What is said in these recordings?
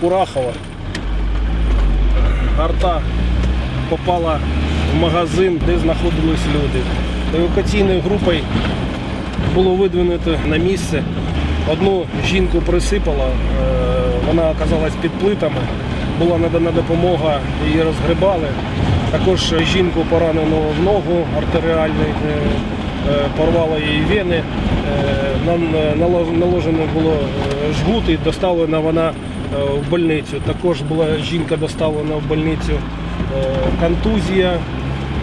Курахова. Арта попала в магазин, де знаходились люди. Евакуаційною групою було видвинуто на місце. Одну жінку присипало, е, вона оказалась під плитами, була надана допомога, її розгребали. Також жінку поранено в ногу артеріальний, е, е, порвало її вени. Нам наложено було жгут і доставлена вона в больницю. Також була жінка доставлена в больницю е, контузія.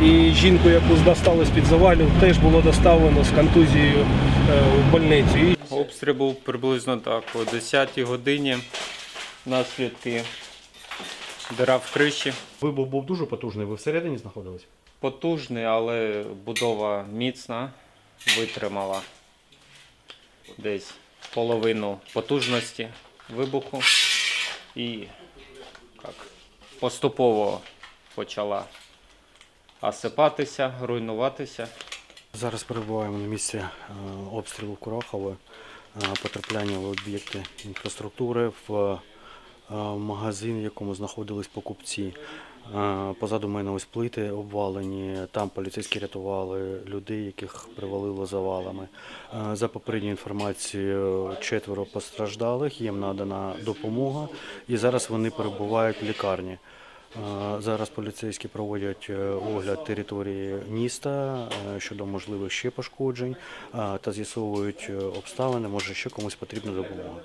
І жінку, яку достали з-під завалів, теж було доставлено з контузією е, в больницю. Обстріл був приблизно так, о 10 годині. Наслідки дира в криші. Вибух був дуже потужний, ви всередині знаходились? Потужний, але будова міцна, витримала десь половину потужності вибуху і як, поступово почала осипатися, руйнуватися. Зараз перебуваємо на місці е, обстрілу Курахове, е, потрапляння в об'єкти інфраструктури, в е, магазин, в якому знаходились покупці. Е, Позаду мене ось плити обвалені. Там поліцейські рятували людей, яких привалило завалами. Е, За попередньою інформацією, четверо постраждалих, їм надана допомога, і зараз вони перебувають в лікарні. Е, Зараз поліцейські проводять огляд території міста щодо можливих ще пошкоджень та з'ясовують обставини, може ще комусь потрібна допомога.